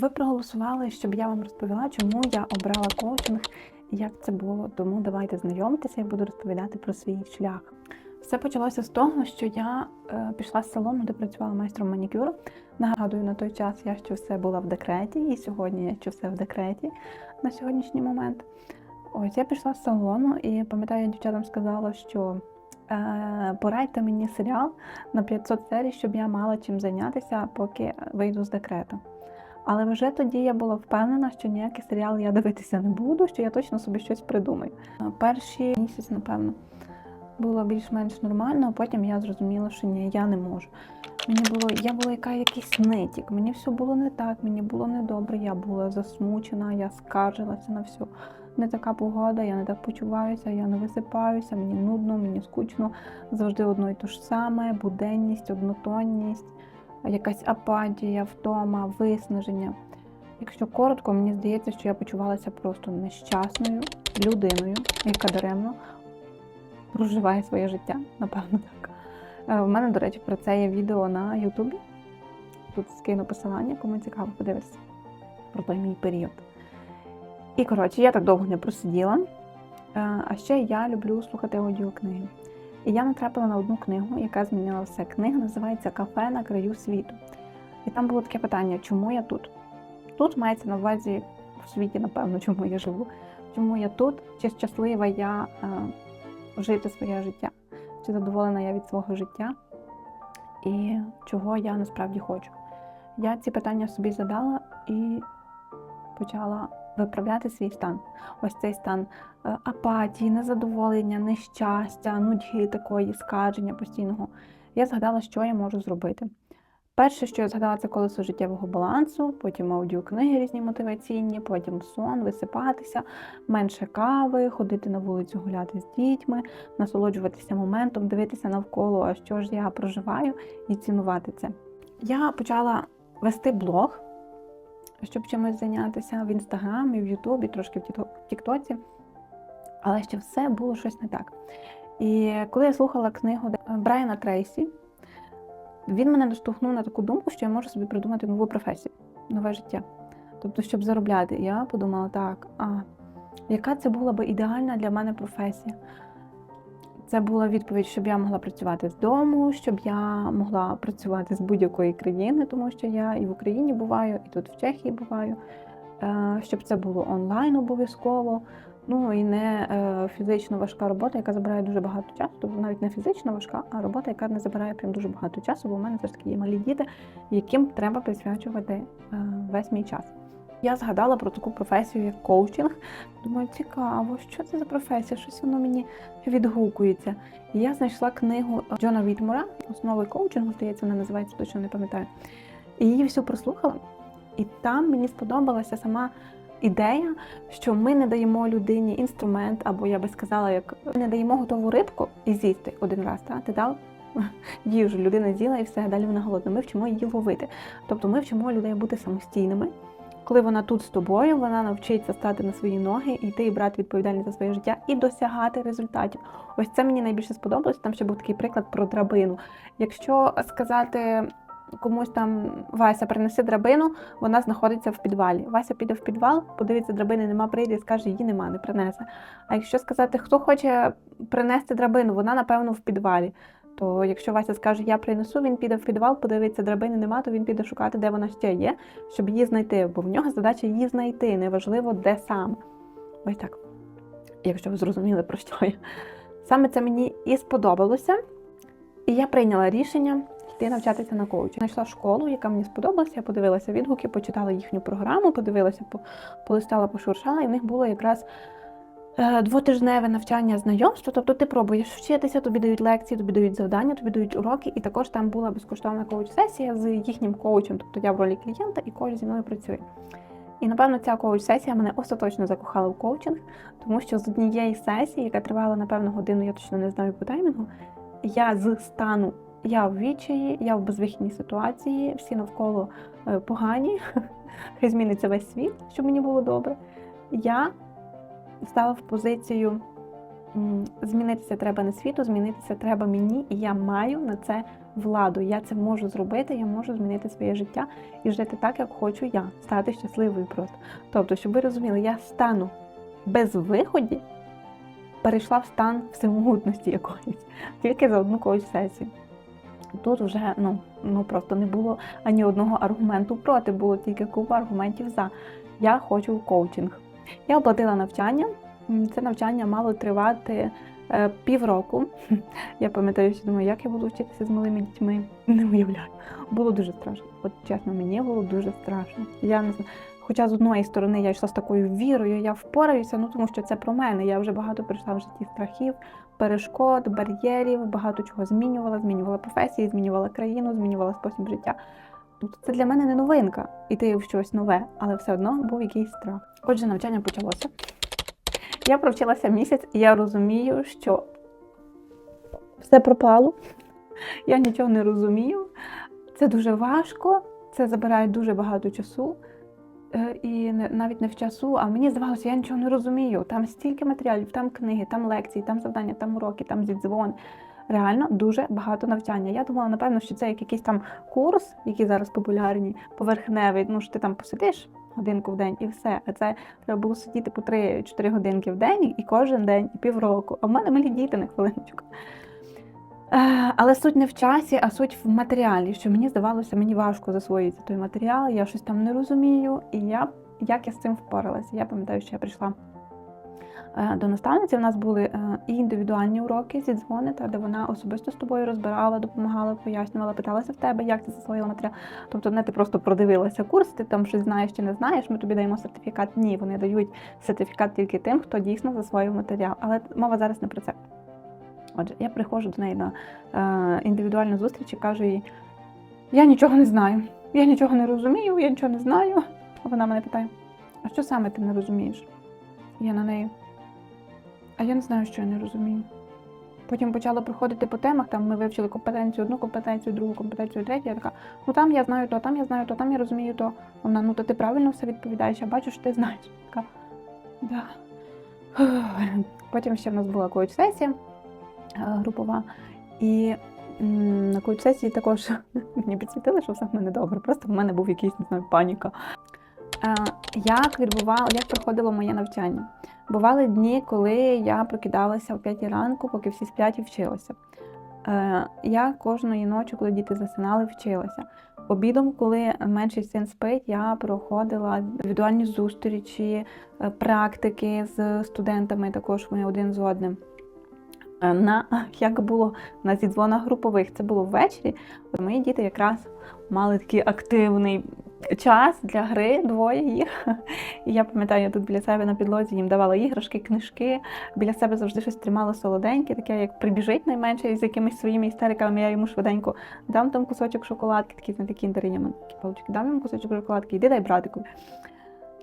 Ви проголосували, щоб я вам розповіла, чому я обрала коучинг як це було. Тому давайте знайомитися і буду розповідати про свій шлях. Все почалося з того, що я е, пішла з салону, де працювала майстром манікюру. Нагадую, на той час я ще все була в декреті, і сьогодні я ще все в декреті на сьогоднішній момент. Ось я пішла з салону і пам'ятаю, я дівчатам сказала, що е, порадьте мені серіал на 500 серій, щоб я мала чим зайнятися, поки вийду з декрету. Але вже тоді я була впевнена, що ніякий серіал я дивитися не буду, що я точно собі щось придумаю. Е, Перші місяць, напевно, було більш-менш нормально, а потім я зрозуміла, що ні, я не можу. Мені було, я була яка якийсь нитік, мені все було не так, мені було недобре, я була засмучена, я скаржилася на все. Не така погода, я не так почуваюся, я не висипаюся, мені нудно, мені скучно, завжди одно і те ж саме, буденність, однотонність, якась апатія, втома, виснаження. Якщо коротко, мені здається, що я почувалася просто нещасною людиною, яка даремно проживає своє життя, напевно так. Е, У мене, до речі, про це є відео на Ютубі. Тут скину посилання, кому цікаво подивитися про той мій період. І коротше, я так довго не просиділа. Е, А ще я люблю слухати аудіокниги. І я натрапила на одну книгу, яка змінила все. Книга називається Кафе на краю світу. І там було таке питання, чому я тут? Тут мається на увазі в світі, напевно, чому я живу, чому я тут, чи щаслива я е, жити своє життя, чи задоволена я від свого життя, і чого я насправді хочу. Я ці питання собі задала і почала виправляти свій стан. Ось цей стан е, апатії, незадоволення, нещастя, нудьги такої, скарження постійного. Я згадала, що я можу зробити. Перше, що я згадала, це колесо життєвого балансу, потім аудіокниги різні мотиваційні, потім сон, висипатися, менше кави, ходити на вулицю гуляти з дітьми, насолоджуватися моментом, дивитися навколо, а що ж я проживаю, і цінувати це. Я почала вести блог, щоб чимось зайнятися в інстаграмі, в Ютубі, трошки в Тіктоці, але ще все було щось не так. І коли я слухала книгу Брайана Трейсі, він мене наштовхнув на таку думку, що я можу собі придумати нову професію, нове життя. Тобто, щоб заробляти. Я подумала, так, а яка це була би ідеальна для мене професія? Це була відповідь, щоб я могла працювати з дому, щоб я могла працювати з будь-якої країни, тому що я і в Україні буваю, і тут в Чехії буваю, Е, щоб це було онлайн обов'язково. Ну і не е, фізично важка робота, яка забирає дуже багато часу, тобто навіть не фізично важка, а робота, яка не забирає прям дуже багато часу, бо в мене все ж таки є малі діти, яким треба присвячувати е, весь мій час. Я згадала про таку професію, як коучинг. Думаю, цікаво, що це за професія? Щось воно мені відгукується. І я знайшла книгу Джона Вітмора Основи коучингу, здається, вона називається, точно не пам'ятаю. І її всю прослухала. І там мені сподобалася сама ідея, що ми не даємо людині інструмент, або я би сказала, як не даємо готову рибку і з'їсти один раз. Та? Ти дав їжу, людина з'їла і все, далі вона голодна. Ми вчимо її ловити. Тобто ми вчимо людей бути самостійними. Коли вона тут з тобою, вона навчиться стати на свої ноги, йти і брати відповідальність за своє життя і досягати результатів. Ось це мені найбільше сподобалось. Там ще був такий приклад про драбину. Якщо сказати комусь там Вася, принеси драбину, вона знаходиться в підвалі. Вася піде в підвал, подивиться, драбини нема, прийде і скаже, її нема, не принесе. А якщо сказати, хто хоче принести драбину, вона, напевно, в підвалі. То якщо Вася скаже, я принесу, він піде в підвал, подивиться, драбини нема, то він піде шукати, де вона ще є, щоб її знайти. Бо в нього задача її знайти, неважливо, де саме. Ось так. Якщо ви зрозуміли, про що я. Саме це мені і сподобалося. І я прийняла рішення йти навчатися на коучі. Знайшла школу, яка мені сподобалася, я подивилася відгуки, почитала їхню програму, подивилася, полистала, пошуршала, і в них було якраз двотижневе навчання знайомство. Тобто ти пробуєш вчитися, тобі дають лекції, тобі дають завдання, тобі дають уроки, і також там була безкоштовна коуч-сесія з їхнім коучем. Тобто я в ролі клієнта і коуч зі мною працює. І напевно ця коуч-сесія мене остаточно закохала в коучинг, тому що з однієї сесії, яка тривала напевно годину, я точно не знаю по таймінгу, я з стану я в відчаї, я в безвихідній ситуації, всі навколо е, погані, хай зміниться весь світ, щоб мені було добре. Я стала в позицію змінитися треба не світу, змінитися треба мені, і я маю на це владу. Я це можу зробити, я можу змінити своє життя і жити так, як хочу я, стати щасливою просто. Тобто, щоб ви розуміли, я стану без виході, перейшла в стан всемогутності якоїсь, тільки за одну когось сесію. Тут вже ну, ну просто не було ані одного аргументу проти, було тільки купа аргументів за. Я хочу коучинг. Я оплатила навчання. Це навчання мало тривати е, півроку. Я пам'ятаю, що думаю, як я буду вчитися з малими дітьми. Не уявляю. Було дуже страшно. От чесно, мені було дуже страшно. Я не знаю. Хоча з одної сторони я йшла з такою вірою, я впораюся, ну тому що це про мене. Я вже багато пройшла в житті страхів, перешкод, бар'єрів, багато чого змінювала, змінювала професії, змінювала країну, змінювала спосіб життя. Це для мене не новинка іти в щось нове, але все одно був якийсь страх. Отже, навчання почалося. Я провчилася місяць, і я розумію, що все пропало. Я нічого не розумію. Це дуже важко, це забирає дуже багато часу. Е, І навіть не в часу, а мені здавалося, я нічого не розумію. Там стільки матеріалів, там книги, там лекції, там завдання, там уроки, там зідзвон. Реально дуже багато навчання. Я думала, напевно, що це як якийсь там курс, який зараз популярні, поверхневий. Ну що ти там посидиш годинку в день і все. А це треба було сидіти по 3-4 годинки в день і кожен день, і півроку. А в мене малі діти на хвилиночку. Е, Але суть не в часі, а суть в матеріалі, що мені здавалося, мені важко засвоїти той матеріал, я щось там не розумію, і я як я з цим впоралася. Я пам'ятаю, що я прийшла до наставниці. У нас були е, і індивідуальні уроки зі дзвони, та де вона особисто з тобою розбирала, допомагала, пояснювала, питалася в тебе, як ти засвоїла матеріал. Тобто не ти просто продивилася курс, ти там щось знаєш чи не знаєш. Ми тобі даємо сертифікат. Ні, вони дають сертифікат тільки тим, хто дійсно засвоїв матеріал. Але мова зараз не про це. Отже, я приходжу до неї на е, індивідуальну зустріч і кажу їй: я нічого не знаю, я нічого не розумію, я нічого не знаю. Вона мене питає: а що саме ти не розумієш? Я на неї. А я не знаю, що я не розумію. Потім почала проходити по темах, там ми вивчили компетенцію, одну компетенцію, другу компетенцію, третю. Я така, ну там я знаю то, там я знаю то, там я розумію то. Вона, ну то ти правильно все відповідаєш, я бачу, що ти знаєш. Така, да. Потім ще в нас була коуч-сесія е, групова. І на коуч-сесії також мені підсвітили, що все в мене добре. Просто в мене був якийсь не знаю, паніка. Е, Як відбувало, як проходило моє навчання? Бували дні, коли я прокидалася о 5 ранку, поки всі сплять і вчилася. Е, Я кожної ночі, коли діти засинали, вчилася. Обідом, коли менший син спить, я проходила індивідуальні зустрічі, е, практики з студентами, також ми один з одним. На як було на зідзвонах групових, це було ввечері. Мої діти якраз мали такий активний час для гри, двоє їх. І я пам'ятаю, я тут біля себе на підлозі їм давала іграшки, книжки. Біля себе завжди щось тримала солоденьке, таке, як прибіжить найменше з якимись своїми істериками, я йому швиденько дам там кусочок шоколадки, такі знаєте, кіндери, я такі палочки, дам йому кусочок шоколадки, іди дай братику.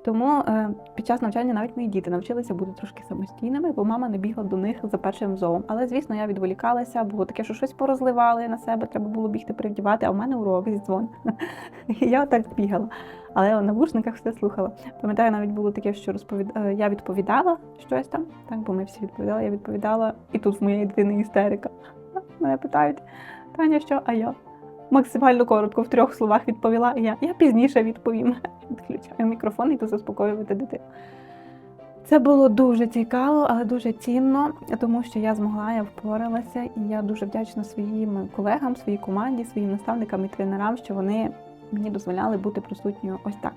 Тому е, під час навчання навіть мої діти навчилися бути трошки самостійними, бо мама не бігла до них за першим зовом. Але, звісно, я відволікалася, було таке, що щось порозливали на себе, треба було бігти перевдівати, а в мене урок зі дзвон. Я так бігала. Але в навушниках все слухала. Пам'ятаю, навіть було таке, що розповід... е, я відповідала щось там, так, бо ми всі відповідали, я відповідала, і тут в моєї дитини істерика. Мене питають, Таня, що, а я? Максимально коротко в трьох словах відповіла, я, я пізніше відповім. Відключаю мікрофон і йду заспокоювати дитину. Це було дуже цікаво, але дуже цінно, тому що я змогла, я впоралася, і я дуже вдячна своїм колегам, своїй команді, своїм наставникам і тренерам, що вони мені дозволяли бути присутньою ось так.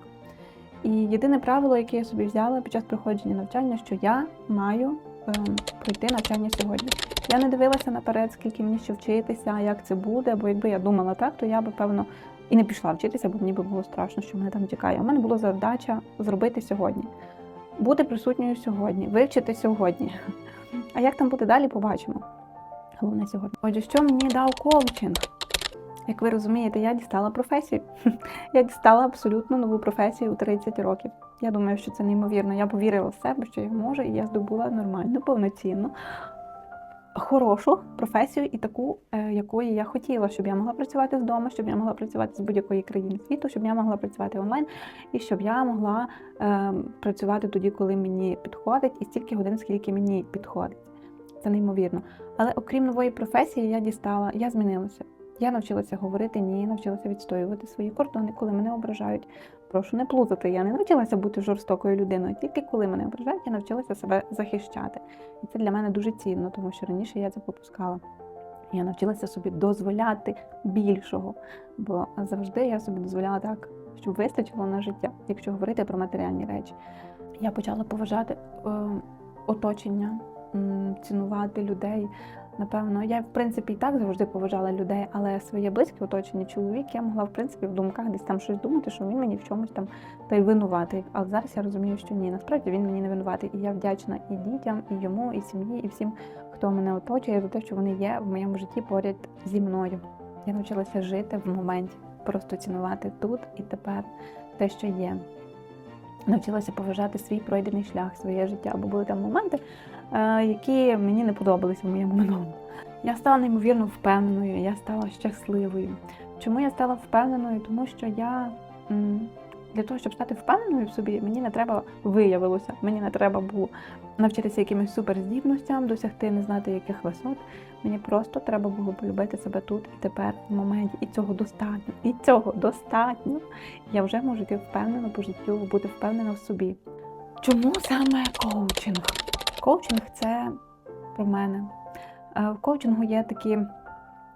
І єдине правило, яке я собі взяла під час проходження навчання, що я маю пройти навчання сьогодні. Я не дивилася наперед, скільки мені ще вчитися, як це буде, бо якби я думала так, то я би певно і не пішла вчитися, бо мені би було страшно, що мене там чекає. У мене була задача зробити сьогодні, бути присутньою сьогодні, вивчити сьогодні. А як там буде далі, побачимо. Головне сьогодні. Отже, що мені дав коучинг? Як ви розумієте, я дістала професію. Я дістала абсолютно нову професію у 30 років. Я думаю, що це неймовірно. Я повірила в себе, що я можу, і я здобула нормальну, повноцінну, хорошу професію і таку, е, якої я хотіла, щоб я могла працювати з дому, щоб я могла працювати з будь-якої країни світу, щоб я могла працювати онлайн, і щоб я могла е, працювати тоді, коли мені підходить, і стільки годин, скільки мені підходить. Це неймовірно. Але окрім нової професії, я дістала, я змінилася. Я навчилася говорити ні, навчилася відстоювати свої кордони, коли мене ображають. Прошу не плутати. Я не навчилася бути жорстокою людиною. Тільки коли мене ображають, я навчилася себе захищати. І це для мене дуже цінно, тому що раніше я це попускала. Я навчилася собі дозволяти більшого, бо завжди я собі дозволяла так, щоб вистачило на життя, якщо говорити про матеріальні речі. Я почала поважати е, оточення, цінувати людей. Напевно, я в принципі і так завжди поважала людей, але своє близьке оточення, чоловік, я могла в принципі в думках десь там щось думати, що він мені в чомусь там та й винуватий. Але зараз я розумію, що ні, насправді він мені не винуватий. І я вдячна і дітям, і йому, і сім'ї, і всім, хто мене оточує, за те, що вони є в моєму житті поряд зі мною. Я навчилася жити в моменті, просто цінувати тут і тепер те, що є. Навчилася поважати свій пройдений шлях, своє життя, бо були там моменти, які мені не подобалися в моєму минулому. Я стала неймовірно впевненою, я стала щасливою. Чому я стала впевненою? Тому що я для того, щоб стати впевненою в собі, мені не треба виявилося, мені не треба було навчитися якимось суперздібностям, досягти не знати яких висот. Мені просто треба було полюбити себе тут і тепер, в моменті. І цього достатньо. І цього достатньо. Я вже можу йти впевнено по життю, бути впевнена в собі. Чому саме коучинг? Коучинг це про мене. Е, В коучингу є такі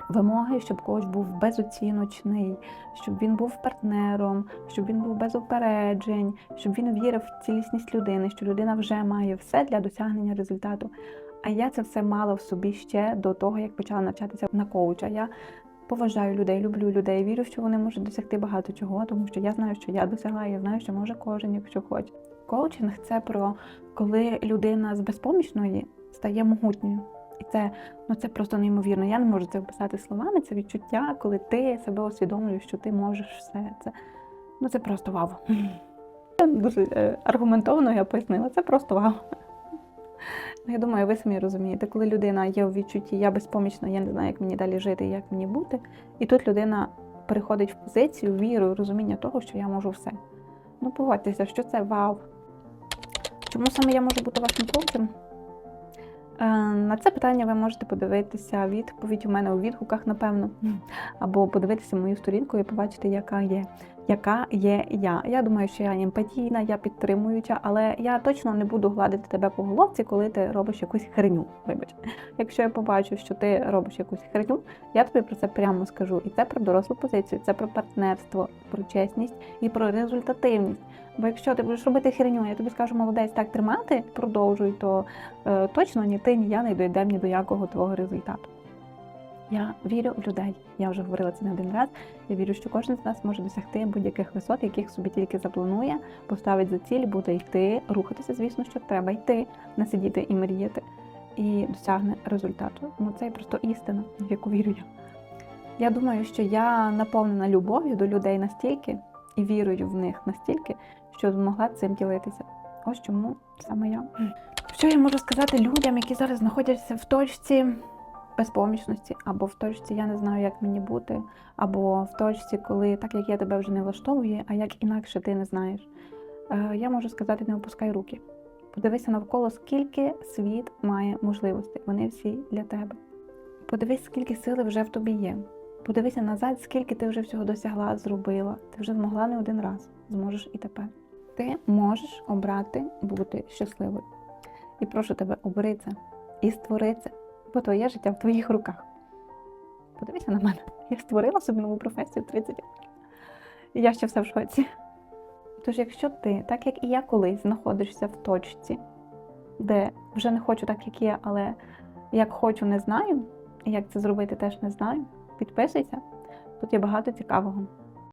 вимоги, щоб коуч був безоціночний, щоб він був партнером, щоб він був без упереджень, щоб він вірив в цілісність людини, що людина вже має все для досягнення результату. А я це все мала в собі ще до того, як почала навчатися на коуча. Я поважаю людей, люблю людей, вірю, що вони можуть досягти багато чого, тому що я знаю, що я досягла, я знаю, що може кожен, якщо хоче. Коучинг це про коли людина з безпомічної стає могутньою. І це, ну це просто неймовірно. Я не можу це описати словами. Це відчуття, коли ти себе усвідомлюєш, що ти можеш все. Це, ну це просто вау. Дуже е, аргументовано я пояснила, це просто вау. Ну, Я думаю, ви самі розумієте, коли людина є у відчутті, я безпомічна, я не знаю, як мені далі жити, як мені бути. І тут людина переходить в позицію, віру, розуміння того, що я можу все. Ну, погодьтеся, що це вау. Чому саме я можу бути вашим коучем? Е, На це питання ви можете подивитися відповідь у мене у відгуках, напевно, або подивитися мою сторінку і побачити, яка є, яка є я. Я думаю, що я емпатійна, я підтримуюча, але я точно не буду гладити тебе по головці, коли ти робиш якусь херню. Вибач, якщо я побачу, що ти робиш якусь херню, я тобі про це прямо скажу. І це про дорослу позицію, це про партнерство, про чесність і про результативність. Бо якщо ти будеш робити херню, я тобі скажу, молодець, так тримати, продовжуй, то е, точно ні ти, ні я не дійдемо ні до якого твого результату. Я вірю в людей. Я вже говорила це не один раз. Я вірю, що кожен з нас може досягти будь-яких висот, яких собі тільки запланує, поставить за ціль, буде йти, рухатися, звісно, що треба йти, не сидіти і мріяти, і досягне результату. Ну це просто істина, в яку вірю я. Я думаю, що я наповнена любов'ю до людей настільки і вірою в них настільки, що змогла цим ділитися. Ось чому саме я. Що я можу сказати людям, які зараз знаходяться в точці безпомічності, або в точці я не знаю, як мені бути, або в точці, коли так як я тебе вже не влаштовує, а як інакше ти не знаєш. Е, Я можу сказати, не опускай руки. Подивися навколо, скільки світ має можливостей. Вони всі для тебе. Подивись, скільки сили вже в тобі є. Подивися назад, скільки ти вже всього досягла, зробила. Ти вже змогла не один раз, зможеш і тепер. Ти можеш обрати бути щасливою. І прошу тебе, обери це і створи це, бо твоє життя в твоїх руках. Подивися на мене. Я створила собі нову професію в 30 років. І я ще все в шоці. Тож, якщо ти, так як і я колись, знаходишся в точці, де вже не хочу так, як є, але як хочу, не знаю, і як це зробити, теж не знаю. Підписуйся, тут є багато цікавого.